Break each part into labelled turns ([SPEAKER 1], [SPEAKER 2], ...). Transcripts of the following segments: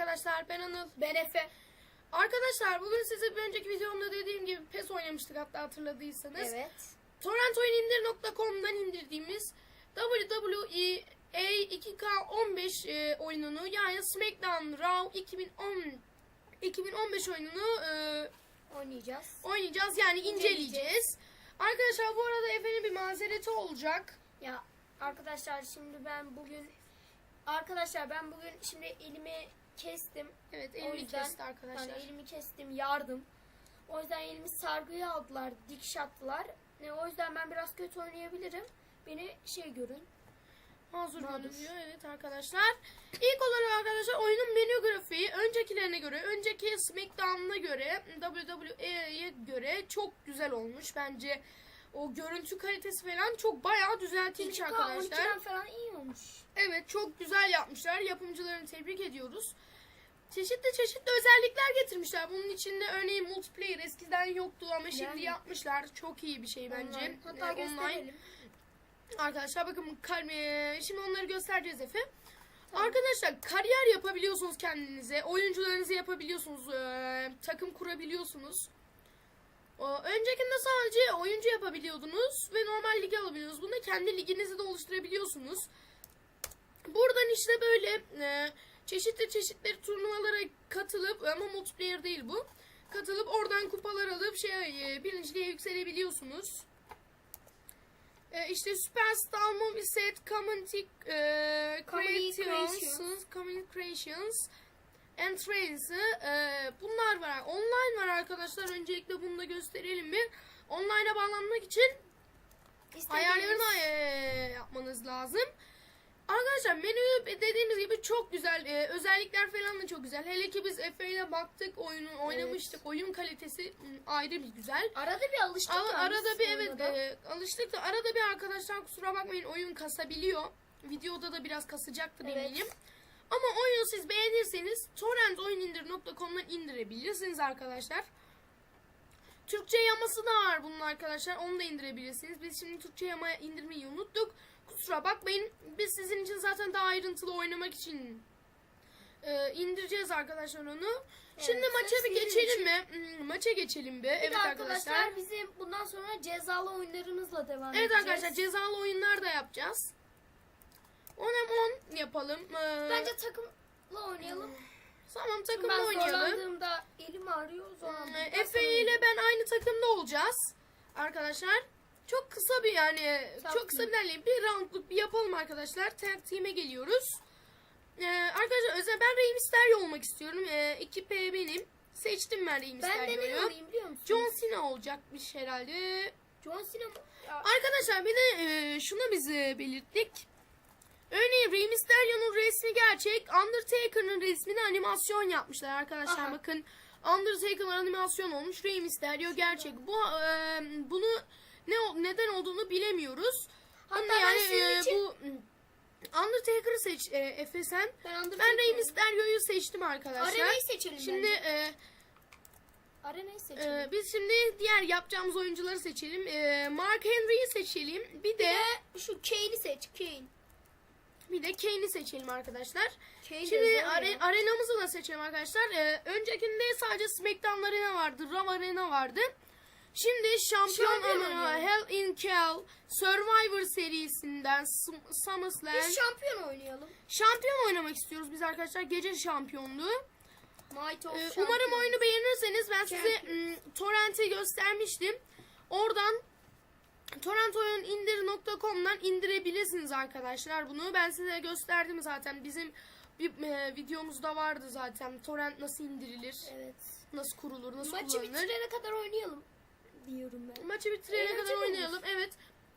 [SPEAKER 1] arkadaşlar. Ben Anıl. Ben Efe. Arkadaşlar bugün size bir önceki videomda dediğim gibi PES oynamıştık hatta hatırladıysanız.
[SPEAKER 2] Evet.
[SPEAKER 1] torrentoyunindir.com'dan indirdiğimiz WWE A2K15 e, oyununu yani SmackDown Raw 2010 2015 oyununu e,
[SPEAKER 2] Oynayacağız.
[SPEAKER 1] oynayacağız yani inceleyeceğiz.
[SPEAKER 2] İnceleyeceğiz.
[SPEAKER 1] Arkadaşlar bu arada Efe'nin bir mazereti olacak.
[SPEAKER 2] Ya arkadaşlar şimdi ben bugün arkadaşlar ben bugün şimdi elimi kestim.
[SPEAKER 1] Evet
[SPEAKER 2] O
[SPEAKER 1] elini
[SPEAKER 2] yüzden-
[SPEAKER 1] kesti arkadaşlar.
[SPEAKER 2] Yani elimi kestim yardım. O yüzden elimi sargıya aldılar, dikiş attılar. Ne o yüzden ben biraz kötü oynayabilirim. Beni şey görün.
[SPEAKER 1] Hazır görünüyor evet arkadaşlar. İlk olarak arkadaşlar oyunun menü grafiği öncekilerine göre, önceki SmackDown'a göre, WWE'ye göre çok güzel olmuş. Bence o görüntü kalitesi falan çok bayağı düzeltilmiş
[SPEAKER 2] 2K
[SPEAKER 1] arkadaşlar.
[SPEAKER 2] 12'den falan iyi olmuş.
[SPEAKER 1] Evet çok güzel yapmışlar. Yapımcılarını tebrik ediyoruz. Çeşitli çeşitli özellikler getirmişler. Bunun içinde örneğin multiplayer eskiden yoktu ama şimdi
[SPEAKER 2] Yani.
[SPEAKER 1] yapmışlar. Çok iyi bir şey bence.
[SPEAKER 2] Online. Hatta
[SPEAKER 1] Ee,
[SPEAKER 2] gösterelim.
[SPEAKER 1] Arkadaşlar bakın eee, şimdi onları göstereceğiz Efe. Arkadaşlar kariyer yapabiliyorsunuz kendinize. Oyuncularınızı yapabiliyorsunuz. eee, takım kurabiliyorsunuz. O, öncekinde sadece oyuncu yapabiliyordunuz ve normal lig alabiliyorsunuz. Bunda kendi liginizi de oluşturabiliyorsunuz. Buradan işte böyle eee, çeşitli çeşitli turnuvalara katılıp ama multiplayer değil bu. Katılıp oradan kupalar alıp şey birinciliğe yükselebiliyorsunuz. E, işte Superstar Movie Set, Community e,
[SPEAKER 2] Community
[SPEAKER 1] Creations. Community Creations, and Trains'ı e, bunlar var. Online var arkadaşlar. Öncelikle bunu da gösterelim bir. Online'a bağlanmak için ayarlarını e, yapmanız lazım. Arkadaşlar menü dediğimiz gibi çok güzel. E, özellikler falan da çok güzel. Hele ki biz Efe ile baktık, oyunu oynamıştık. Oyun kalitesi ayrı bir güzel.
[SPEAKER 2] Arada bir alıştık.
[SPEAKER 1] Ama arada bir evet e, alıştık da arada bir arkadaşlar kusura bakmayın oyun kasabiliyor. Videoda da biraz kasacaktır
[SPEAKER 2] Evet.
[SPEAKER 1] eminim. Ama oyunu siz beğenirseniz torrentoyunindir.com'dan indirebilirsiniz arkadaşlar. Türkçe yaması da var bunun arkadaşlar. Onu da indirebilirsiniz. Biz şimdi Türkçe yama indirmeyi unuttuk. Kusura bakmayın. Biz sizin için zaten daha ayrıntılı oynamak için e, indireceğiz arkadaşlar onu. Şimdi
[SPEAKER 2] Evet,
[SPEAKER 1] maça
[SPEAKER 2] sırf
[SPEAKER 1] bir geçelim mi? Hmm, maça geçelim bir.
[SPEAKER 2] Bir
[SPEAKER 1] evet arkadaşlar.
[SPEAKER 2] arkadaşlar bizim bundan sonra cezalı oyunlarımızla devam
[SPEAKER 1] Evet
[SPEAKER 2] edeceğiz.
[SPEAKER 1] arkadaşlar cezalı oyunlar da yapacağız. 10 hem 10 yapalım. Ee,
[SPEAKER 2] Bence takımla oynayalım.
[SPEAKER 1] tamam
[SPEAKER 2] Şimdi
[SPEAKER 1] takımla
[SPEAKER 2] ben
[SPEAKER 1] oynayalım.
[SPEAKER 2] zorlandığımda elim ağrıyor.
[SPEAKER 1] Ee,
[SPEAKER 2] Zorlandığımda
[SPEAKER 1] Efe ile ben aynı takımda olacağız. Arkadaşlar. Çok kısa bir yani
[SPEAKER 2] Tag
[SPEAKER 1] çok kısa bir
[SPEAKER 2] team.
[SPEAKER 1] derleyip bir roundluk bir yapalım arkadaşlar. Tag team'e geliyoruz. Ee, arkadaşlar özel ben Rey Mysterio olmak istiyorum. Ee, 2P benim. Seçtim ben Rey
[SPEAKER 2] Ben de ne
[SPEAKER 1] Mysterio'yu.
[SPEAKER 2] olayım biliyor musun?
[SPEAKER 1] John Cena olacakmış herhalde.
[SPEAKER 2] John Cena mı? Ya,
[SPEAKER 1] Arkadaşlar bir de e, şunu bize belirttik. Örneğin Rey Mysterio'nun resmi gerçek. Undertaker'ın resmini animasyon yapmışlar arkadaşlar.
[SPEAKER 2] Aha.
[SPEAKER 1] Bakın Undertaker animasyon olmuş. Rey Mysterio gerçek. Bu e, bunu ne neden olduğunu bilemiyoruz.
[SPEAKER 2] Hatta
[SPEAKER 1] Ama yani e,
[SPEAKER 2] için-
[SPEAKER 1] bu Undertaker'ı seç e, Efe sen.
[SPEAKER 2] ben
[SPEAKER 1] Ben. Rey Mysterio'yu seçtim arkadaşlar.
[SPEAKER 2] Arenayı seçelim
[SPEAKER 1] Şimdi
[SPEAKER 2] bence.
[SPEAKER 1] e,
[SPEAKER 2] Arenayı seçelim.
[SPEAKER 1] e, biz şimdi diğer yapacağımız oyuncuları seçelim. E, Mark Henry'yi seçelim. Bir de
[SPEAKER 2] Ve şu Kane'i seç. Kane.
[SPEAKER 1] Bir de Kane'i seçelim arkadaşlar.
[SPEAKER 2] Kane de
[SPEAKER 1] Şimdi are- arenamızı da seçelim arkadaşlar. Ee, öncekinde sadece SmackDown Arena vardı, Raw Arena vardı. Şimdi Şampiyon
[SPEAKER 2] Şampiyon.
[SPEAKER 1] Hell in Hell, Survivor serisinden Sum- SummerSlam.
[SPEAKER 2] Biz şampiyon oynayalım.
[SPEAKER 1] Şampiyon oynamak istiyoruz biz arkadaşlar. Gece şampiyonluğu.
[SPEAKER 2] Might of
[SPEAKER 1] Ee, umarım oyunu beğenirseniz ben size
[SPEAKER 2] Champions.
[SPEAKER 1] ım, torrent'i göstermiştim. Oradan torrentoyunindir.com'dan indirebilirsiniz arkadaşlar bunu. Ben size gösterdim zaten. Bizim bir e, videomuzda vardı zaten. Torrent nasıl indirilir,
[SPEAKER 2] Evet.
[SPEAKER 1] nasıl kurulur, nasıl
[SPEAKER 2] Maçı
[SPEAKER 1] kullanılır.
[SPEAKER 2] bitirene kadar oynayalım. Diyorum ben.
[SPEAKER 1] Maçı bitirene kadar
[SPEAKER 2] Eğlenceli olur.
[SPEAKER 1] oynayalım. Evet.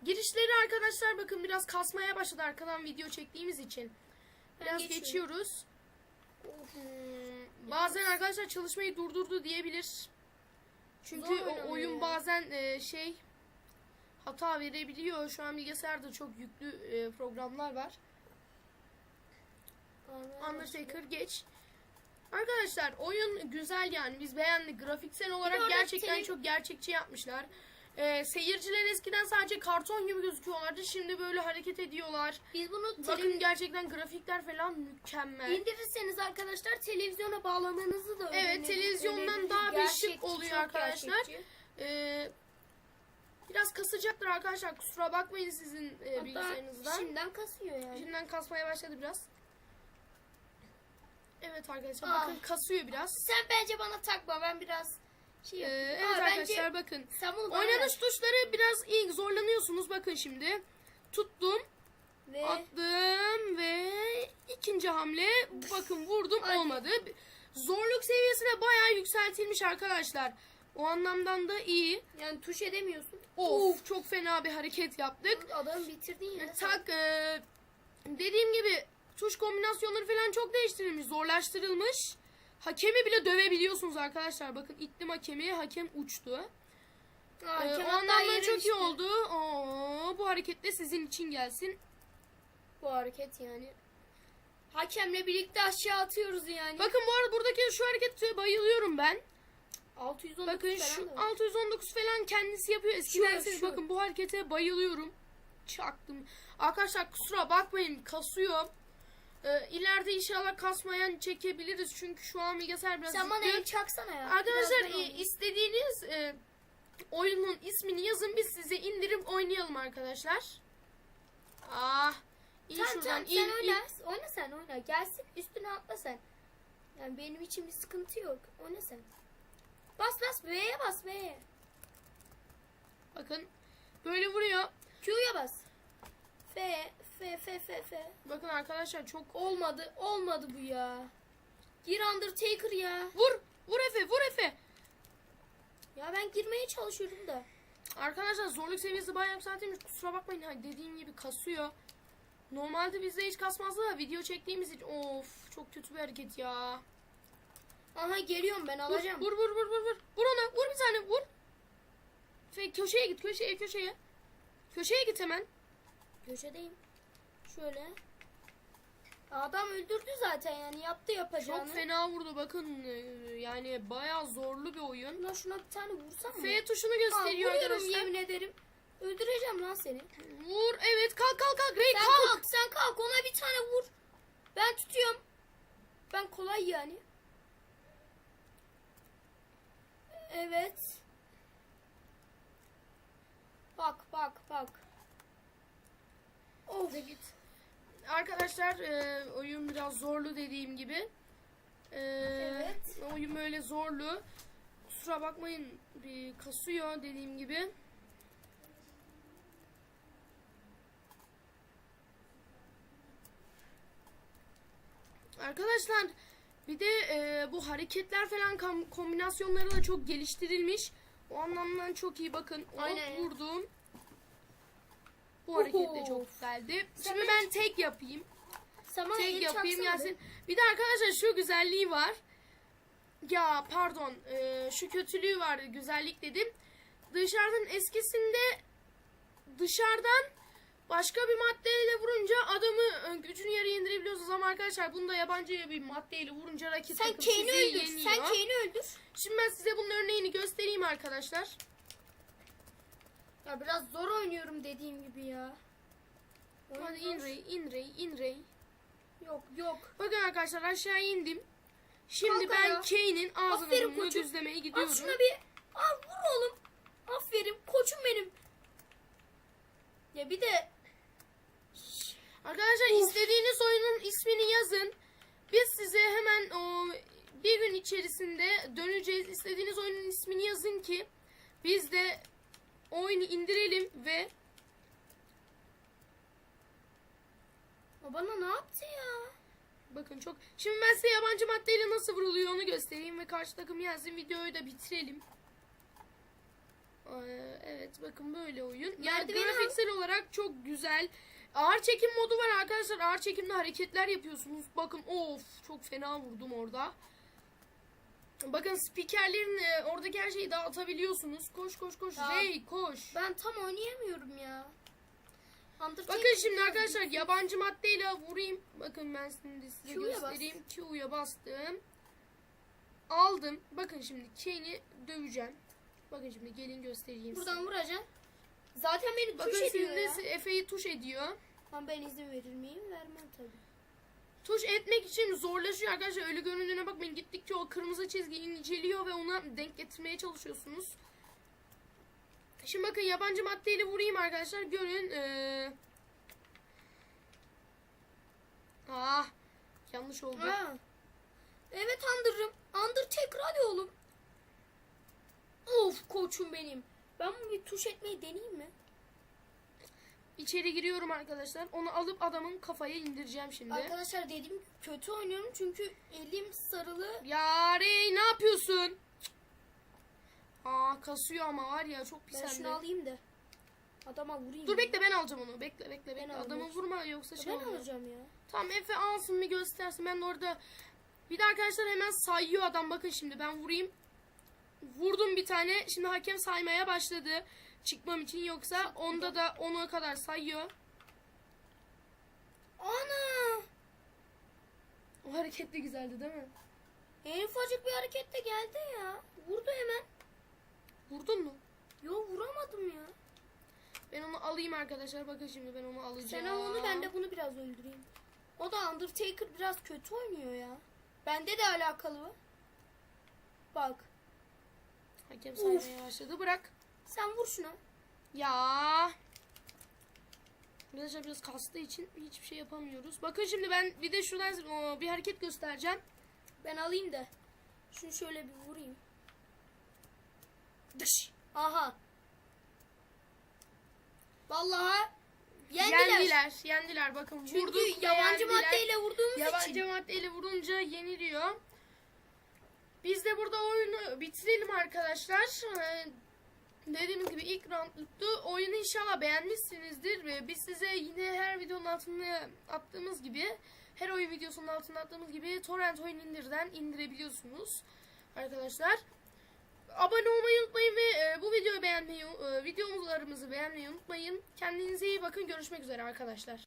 [SPEAKER 1] Girişleri arkadaşlar bakın biraz kasmaya başladı arkadan video çektiğimiz için.
[SPEAKER 2] Ben
[SPEAKER 1] Biraz
[SPEAKER 2] geçiyorum.
[SPEAKER 1] geçiyoruz. Hmm, bazen arkadaşlar çalışmayı durdurdu diyebilir. Çünkü
[SPEAKER 2] Zor
[SPEAKER 1] o oyun
[SPEAKER 2] ya.
[SPEAKER 1] bazen e, şey hata verebiliyor. Şu an bilgisayarda çok yüklü e, programlar var. Undertaker geç. Arkadaşlar oyun güzel yani biz beğendik. Grafiksel olarak
[SPEAKER 2] orada
[SPEAKER 1] gerçekten çok gerçekçi yapmışlar. Ee, seyirciler eskiden sadece karton gibi gözüküyorlardı. Şimdi böyle hareket ediyorlar.
[SPEAKER 2] Biz bunu
[SPEAKER 1] Bakın gerçekten grafikler falan mükemmel.
[SPEAKER 2] indirirseniz arkadaşlar televizyona bağlamanızı da
[SPEAKER 1] Evet, televizyondan daha bir şık oluyor arkadaşlar. Ee, biraz kasacaktır arkadaşlar. Kusura bakmayın sizin e, bilgisayarınızdan.
[SPEAKER 2] şimdiden kasıyor yani.
[SPEAKER 1] Şimdiden kasmaya başladı biraz. Evet arkadaşlar
[SPEAKER 2] Ah.
[SPEAKER 1] bakın kasıyor biraz.
[SPEAKER 2] Sen bence bana takma ben biraz şey
[SPEAKER 1] Ee, evet
[SPEAKER 2] Ama
[SPEAKER 1] arkadaşlar bakın. Oynanış tuşları biraz ilk zorlanıyorsunuz. Bakın şimdi. Tuttum,
[SPEAKER 2] Ve
[SPEAKER 1] attım ve ikinci hamle bakın vurdum olmadı. Zorluk seviyesine bayağı yükseltilmiş arkadaşlar. O anlamdan da iyi.
[SPEAKER 2] yani tuş edemiyorsun.
[SPEAKER 1] Of çok fena bir hareket yaptık.
[SPEAKER 2] Adamı bitirdin ya.
[SPEAKER 1] Tak e, dediğim gibi tuş kombinasyonları falan çok değiştirilmiş, zorlaştırılmış. Hakemi bile dövebiliyorsunuz arkadaşlar. Bakın ittim hakemi, hakem uçtu.
[SPEAKER 2] Aa,
[SPEAKER 1] Ee, o anlamda çok iyi oldu. Oo, bu hareket de sizin için gelsin.
[SPEAKER 2] Bu hareket yani. Hakemle birlikte aşağı atıyoruz yani.
[SPEAKER 1] Bakın bu arada buradaki şu harekete bayılıyorum ben.
[SPEAKER 2] 619
[SPEAKER 1] Bakın
[SPEAKER 2] falan
[SPEAKER 1] şu
[SPEAKER 2] da var.
[SPEAKER 1] 619 falan kendisi yapıyor. Eskiden siz bakın bu harekete bayılıyorum. Çaktım. Arkadaşlar kusura bakmayın kasıyor. Ee, ileride inşallah kasmayan çekebiliriz. Çünkü şu an bilgisayar biraz
[SPEAKER 2] Sen bana el çaksana ya.
[SPEAKER 1] Arkadaşlar e, istediğiniz e, oyunun ismini yazın biz size indirip oynayalım arkadaşlar. Ah. İn
[SPEAKER 2] Tamam
[SPEAKER 1] şuradan
[SPEAKER 2] tamam
[SPEAKER 1] in,
[SPEAKER 2] sen
[SPEAKER 1] in.
[SPEAKER 2] oyna. Oyna sen oyna. Gelsin üstüne atla sen. Yani benim için bir sıkıntı yok. Oyna sen. Bas bas V'ye bas V'ye.
[SPEAKER 1] Bakın böyle vuruyor.
[SPEAKER 2] Q'ya bas. F F F F F.
[SPEAKER 1] Bakın arkadaşlar çok
[SPEAKER 2] Olmadı. Olmadı bu ya. Gir Undertaker ya.
[SPEAKER 1] vur vur Efe vur Efe.
[SPEAKER 2] Ya ben girmeye çalışıyorum da.
[SPEAKER 1] Arkadaşlar zorluk seviyesi bayağı yükseltilmiş. Kusura bakmayın dediğim gibi kasıyor. Normalde bizde hiç kasmazdı da video çektiğimiz için of çok kötü bir hareket ya.
[SPEAKER 2] Aha geliyorum ben alacağım.
[SPEAKER 1] vur vur vur vur. Vur Vur ona vur bir tane vur. Efe köşeye git köşeye köşeye. Köşeye git hemen.
[SPEAKER 2] Köşedeyim. Şöyle. Adam öldürdü zaten yani yaptı yapacağını.
[SPEAKER 1] Çok fena vurdu bakın yani bayağı zorlu bir oyun.
[SPEAKER 2] Şuna şuna bir tane vursam mı?
[SPEAKER 1] F tuşunu
[SPEAKER 2] Aa,
[SPEAKER 1] gösteriyor
[SPEAKER 2] vuruyorum
[SPEAKER 1] arkadaşlar.
[SPEAKER 2] yemin ederim. Öldüreceğim lan seni.
[SPEAKER 1] Vur evet kalk kalk kalk Ray
[SPEAKER 2] Sen
[SPEAKER 1] kalk.
[SPEAKER 2] kalk sen kalk ona bir tane vur. Ben tutuyorum. Ben kolay yani. Evet. Bak bak bak. Of.
[SPEAKER 1] git. Arkadaşlar e, oyun biraz zorlu dediğim gibi. E,
[SPEAKER 2] Evet.
[SPEAKER 1] Oyun böyle zorlu. Kusura bakmayın bir kasıyor dediğim gibi. Arkadaşlar bir de e, bu hareketler falan kombinasyonları da çok geliştirilmiş. O anlamdan çok iyi bakın.
[SPEAKER 2] Aynen.
[SPEAKER 1] vurdum. Bu hareket de çok güzeldi. Şimdi ben tek yapayım.
[SPEAKER 2] Sen bana
[SPEAKER 1] Tek
[SPEAKER 2] el
[SPEAKER 1] yapayım
[SPEAKER 2] çaksana.
[SPEAKER 1] Yasin. Bir de arkadaşlar şu güzelliği var. Ya pardon e, şu kötülüğü var güzellik dedim. Dışarıdan eskisinde dışarıdan başka bir maddeyle vurunca adamı e, gücünü yere indirebiliyorsunuz ama arkadaşlar bunu da yabancı bir maddeyle vurunca rakip
[SPEAKER 2] Sen
[SPEAKER 1] takım
[SPEAKER 2] Kane'i
[SPEAKER 1] sizi
[SPEAKER 2] öldür.
[SPEAKER 1] yeniyor.
[SPEAKER 2] Sen Kane'i öldür.
[SPEAKER 1] Şimdi ben size bunun örneğini göstereyim arkadaşlar.
[SPEAKER 2] Ya biraz zor oynuyorum dediğim gibi ya. Oyun
[SPEAKER 1] Hadi in Ray, in Ray, in Ray.
[SPEAKER 2] Yok yok.
[SPEAKER 1] Bakın arkadaşlar aşağı indim. Şimdi
[SPEAKER 2] Kalk
[SPEAKER 1] ben
[SPEAKER 2] ayağa.
[SPEAKER 1] Kane'in ağzını burnunu düzlemeye gidiyorum.
[SPEAKER 2] At şuna bir. Al vur oğlum. Aferin koçum benim. Ya bir de
[SPEAKER 1] Arkadaşlar istediğiniz oyunun ismini yazın. Biz size hemen o bir gün içerisinde döneceğiz. İstediğiniz oyunun ismini yazın ki biz de oyunu indirelim ve
[SPEAKER 2] o bana ne yaptı ya?
[SPEAKER 1] bakın çok şimdi ben size yabancı maddeyle nasıl vuruluyor onu göstereyim ve karşı takım yensin videoyu da bitirelim. Ee, Evet bakın böyle oyun. Yani grafiksel olarak çok güzel. Ağır çekim modu var arkadaşlar. Ağır çekimde hareketler yapıyorsunuz. Bakın of çok fena vurdum orada. Bakın spikerlerin e, oradaki her şeyi dağıtabiliyorsunuz. Koş koş koş.
[SPEAKER 2] Ya.
[SPEAKER 1] Ray koş.
[SPEAKER 2] Ben tam oynayamıyorum ya. Undertaker
[SPEAKER 1] Bakın şimdi arkadaşlar yabancı maddeyle vurayım. Bakın ben şimdi size
[SPEAKER 2] Q'ya
[SPEAKER 1] göstereyim. Q'ya bastım. aldım. Bakın şimdi Kane'i döveceğim. Bakın şimdi gelin göstereyim
[SPEAKER 2] Buradan
[SPEAKER 1] size.
[SPEAKER 2] vuracaksın. Zaten beni
[SPEAKER 1] Bakın
[SPEAKER 2] tuş ediyor ya.
[SPEAKER 1] Efe'yi tuş ediyor.
[SPEAKER 2] Ama ben izin verir miyim? Vermem tabii.
[SPEAKER 1] Tuş etmek için zorlaşıyor arkadaşlar. Ölü göründüğüne bakmayın. Gittikçe o kırmızı çizgi inceliyor ve ona denk getirmeye çalışıyorsunuz. Şimdi bakın yabancı maddeyle vurayım arkadaşlar. Görün. Ee... Ah. Yanlış oldu.
[SPEAKER 2] Ha. Evet Under'ım. Undertaker hadi oğlum. Of koçum benim. Ben bu bir tuş etmeyi deneyeyim mi?
[SPEAKER 1] İçeri giriyorum arkadaşlar. Onu alıp adamın kafaya indireceğim şimdi.
[SPEAKER 2] Arkadaşlar gibi kötü oynuyorum çünkü elim sarılı.
[SPEAKER 1] Ya Rey ne yapıyorsun? Aa kasıyor ama var ya çok pis
[SPEAKER 2] Ben
[SPEAKER 1] hem
[SPEAKER 2] şunu
[SPEAKER 1] de.
[SPEAKER 2] alayım da. Adama vurayım.
[SPEAKER 1] Dur
[SPEAKER 2] ya.
[SPEAKER 1] bekle ben alacağım onu. Bekle bekle bekle.
[SPEAKER 2] Ben
[SPEAKER 1] Adamı vurma yoksa şey
[SPEAKER 2] Ben alacağım ya.
[SPEAKER 1] Tamam Efe alsın bir göstersin. Ben de orada bir de arkadaşlar hemen sayıyor adam. Bakın şimdi ben vurayım. Vurdum bir tane. Şimdi hakem saymaya başladı. Çıkmam için yoksa onda da ona kadar sayıyor.
[SPEAKER 2] Ana!
[SPEAKER 1] O hareket de güzeldi değil mi?
[SPEAKER 2] En ufacık bir hareket de geldi ya. Vurdu hemen.
[SPEAKER 1] Vurdun mu?
[SPEAKER 2] Yo vuramadım ya.
[SPEAKER 1] Ben onu alayım arkadaşlar. Bakın şimdi ben onu alacağım.
[SPEAKER 2] Sen al onu ben de bunu biraz öldüreyim. O da Undertaker biraz kötü oynuyor ya. Bende de alakalı. Bak.
[SPEAKER 1] Hakem saymaya başladı. Bırak.
[SPEAKER 2] Sen vur şuna.
[SPEAKER 1] Ya. Arkadaşlar biraz kastığı için hiçbir şey yapamıyoruz. Bakın şimdi ben bir de şuradan o, bir hareket göstereceğim.
[SPEAKER 2] Ben alayım da. Şunu şöyle bir vurayım.
[SPEAKER 1] Dış.
[SPEAKER 2] Aha. Vallahi yendiler.
[SPEAKER 1] Yendiler. Yendiler. Bakın
[SPEAKER 2] Çünkü
[SPEAKER 1] vurduk
[SPEAKER 2] yabancı
[SPEAKER 1] yendiler.
[SPEAKER 2] maddeyle vurduğumuz
[SPEAKER 1] Yabancı
[SPEAKER 2] için.
[SPEAKER 1] maddeyle vurunca yeniliyor. Biz de burada oyunu bitirelim arkadaşlar. Dediğimiz gibi ilk roundluktu. Oyunu inşallah beğenmişsinizdir. Biz size yine her videonun altına attığımız gibi her oyun videosunun altına attığımız gibi torrent oyun indirden indirebiliyorsunuz arkadaşlar. Abone olmayı unutmayın ve e, bu videoyu beğenmeyi, e, videolarımızı beğenmeyi unutmayın. Kendinize iyi bakın. Görüşmek üzere arkadaşlar.